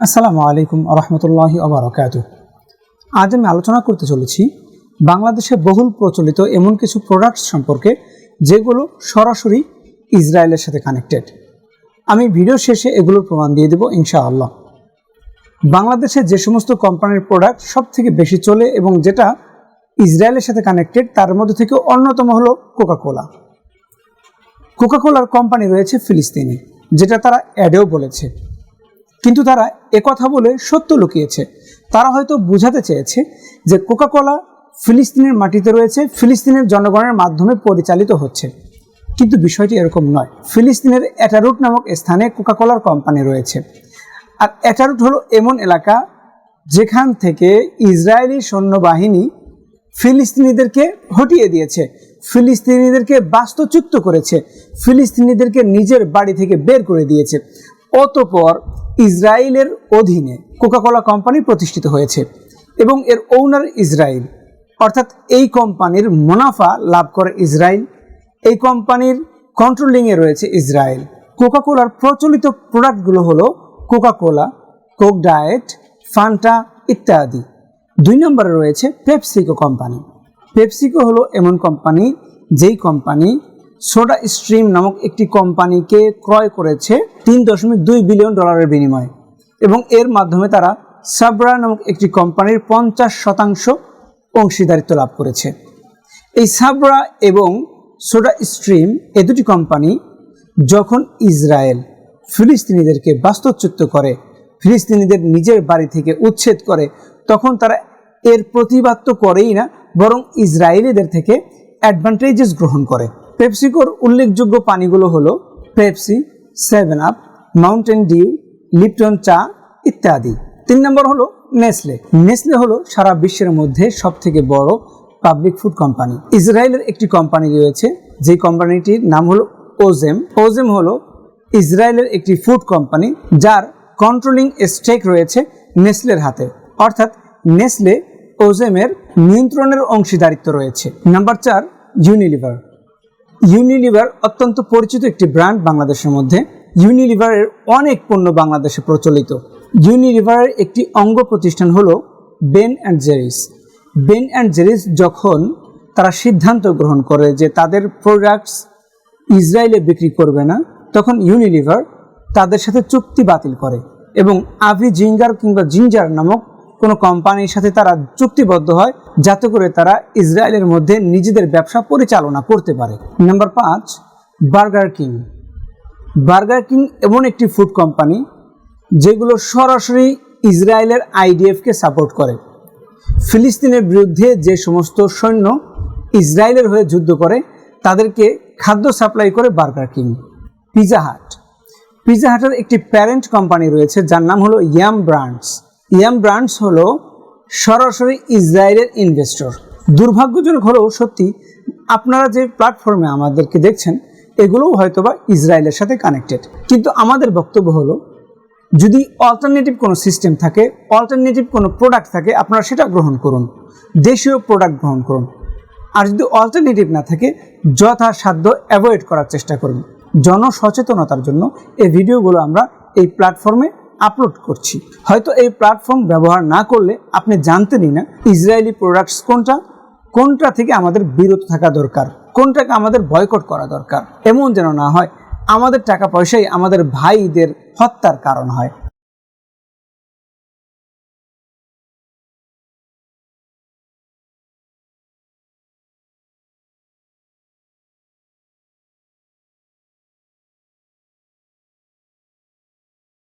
আসসালামু আলাইকুম রহমতুল্লাহি আবরকাত আজ আমি আলোচনা করতে চলেছি বাংলাদেশে বহুল প্রচলিত এমন কিছু প্রোডাক্টস সম্পর্কে যেগুলো সরাসরি ইসরায়েলের সাথে কানেক্টেড আমি ভিডিও শেষে এগুলোর প্রমাণ দিয়ে দেবো ইনশাআল্লাহ। বাংলাদেশে যে সমস্ত কোম্পানির প্রোডাক্ট সব থেকে বেশি চলে এবং যেটা ইসরায়েলের সাথে কানেক্টেড তার মধ্যে থেকে অন্যতম হলো কোকাকোলা কোকাকোলার কোম্পানি রয়েছে ফিলিস্তিনি, যেটা তারা অ্যাডেও বলেছে। কিন্তু তারা একথা বলে সত্য লুকিয়েছে। তারা হয়তো বোঝাতে চেয়েছে যে কোকাকোলা ফিলিস্তিনের মাটিতে রয়েছে, ফিলিস্তিনের জনগণের মাধ্যমে পরিচালিত হচ্ছে। কিন্তু বিষয়টি এরকম নয়। ফিলিস্তিনের অ্যাটারুট নামক স্থানে কোকাকোলার কোম্পানি রয়েছে। আর অ্যাটারুট হলো এমন এলাকা যেখান থেকে ইসরায়েলি সৈন্যবাহিনী ফিলিস্তিনিদেরকে হটিয়ে দিয়েছে, ফিলিস্তিনিদেরকে বাস্তুচ্যুত করেছে, ফিলিস্তিনিদেরকে নিজের বাড়ি থেকে বের করে দিয়েছে। অতপর ইসরায়েলের অধীনে কোকাকোলা কোম্পানি প্রতিষ্ঠিত হয়েছে এবং এর ওনার ইসরায়েল। অর্থাৎ এই কোম্পানির মুনাফা লাভ করে ইসরায়েল। এই কোম্পানির কন্ট্রোলিংয়ে রয়েছে ইসরায়েল। কোকাকোলার প্রচলিত প্রোডাক্টগুলো হলো কোকাকোলা কোক ডায়েট ফান্টা ইত্যাদি। দুই নম্বরে রয়েছে পেপসিকো কোম্পানি। পেপসিকো হলো এমন কোম্পানি যেই কোম্পানি সোডা স্ট্রিম নামক একটি কোম্পানিকে ক্রয় করেছে তিন দশমিক দুই বিলিয়ন ডলারের বিনিময়ে। এবং এর মাধ্যমে তারা সাবরা নামক একটি কোম্পানির পঞ্চাশ শতাংশ অংশীদারিত্ব লাভ করেছে। এই সাবরা এবং সোডা স্ট্রিম এ দুটি কোম্পানি যখন ইসরায়েল, ফিলিস্তিনিদেরকে বাস্তুচ্যুত করে, ফিলিস্তিনিদের নিজের বাড়ি থেকে উচ্ছেদ করে, তখন তারা এর প্রতিবাদ তো করেই না, বরং ইসরায়েলিদের থেকে অ্যাডভান্টেজেস গ্রহণ করে। পেপসিকোর উল্লেখযোগ্য পানিগুলো হলো Pepsi seven up Mountain Dew Lipton চা ইত্যাদি। তিন নম্বর হলো নেসলে নেসলে হলো সারা বিশ্বের মধ্যে সব থেকে বড় পাবলিক ফুড কোম্পানি ইসরায়েলের একটি কোম্পানি রয়েছে যে কোম্পানিটির নাম হলো ওজেম ওজেম হলো ইসরায়েলের একটি ফুড কোম্পানি যার কন্ট্রোলিং স্টেক রয়েছে নেসলের হাতে। অর্থাৎ নেসলে ওজেমের নিয়ন্ত্রণের অংশীদারিত্ব রয়েছে। নাম্বার চার ইউনিলিভার ইউনিলিভার অত্যন্ত পরিচিত একটি ব্র্যান্ড বাংলাদেশের মধ্যে। ইউনিলিভারের অনেক পণ্য বাংলাদেশে প্রচলিত। ইউনিলিভারের একটি অঙ্গ প্রতিষ্ঠান হলো Ben and Jerry's Ben and Jerry's যখন তারা সিদ্ধান্ত গ্রহণ করে যে তাদের প্রোডাক্টস ইসরায়েলে বিক্রি করবে না, তখন ইউনিলিভার তাদের সাথে চুক্তি বাতিল করে এবং আভি জিঙ্গার কিংবা জিঞ্জার নামক কোনো কোম্পানির সাথে তারা চুক্তিবদ্ধ হয়, যাতে করে তারা ইসরায়েলের মধ্যে নিজেদের ব্যবসা পরিচালনা করতে পারে। নাম্বার পাঁচ, বার্গার কিং। বার্গার কিং এমন একটি ফুড কোম্পানি, যেগুলো সরাসরি ইসরায়েলের আইডিএফকে সাপোর্ট করে। ফিলিস্তিনের বিরুদ্ধে যে সমস্ত সৈন্য ইসরায়েলের হয়ে যুদ্ধ করে, তাদেরকে খাদ্য সাপ্লাই করে Burger King. Pizza hut. Pizza হাটের একটি প্যারেন্ট কোম্পানি রয়েছে, যার নাম হলো ইয়াম ব্রান্ডস ইয়াম ব্রান্ডস হলো সরাসরি ইসরায়েলের ইনভেস্টর। দুর্ভাগ্যজনক হলেও সত্যি, আপনারা যে প্ল্যাটফর্মে আমাদেরকে দেখছেন, এগুলোও হয়তোবা ইসরায়েলের সাথে কানেক্টেড কিন্তু আমাদের বক্তব্য হলো, যদি অল্টারনেটিভ কোনো সিস্টেম থাকে অল্টারনেটিভ কোনো প্রোডাক্ট থাকে, আপনারা সেটা গ্রহণ করুন। দেশীয় প্রোডাক্ট গ্রহণ করুন। আর যদি অল্টারনেটিভ না থাকে, যথাসাধ্য অ্যাভয়েড করার চেষ্টা করুন। জনসচেতনতার জন্য এই ভিডিওগুলো আমরা এই প্ল্যাটফর্মে আপলোড করছি। হয়তো এই প্ল্যাটফর্ম ব্যবহার না করলে আপনি জানতেনই না ইসরায়েলি প্রোডাক্টস কোনটা কোনটা থেকে আমাদের বিরত থাকা দরকার, কোনটাকে আমাদের বয়কট করা দরকার। এমন যেন না হয়, আমাদের টাকা পয়সাই আমাদের ভাইদের হত্যার কারণ হয়।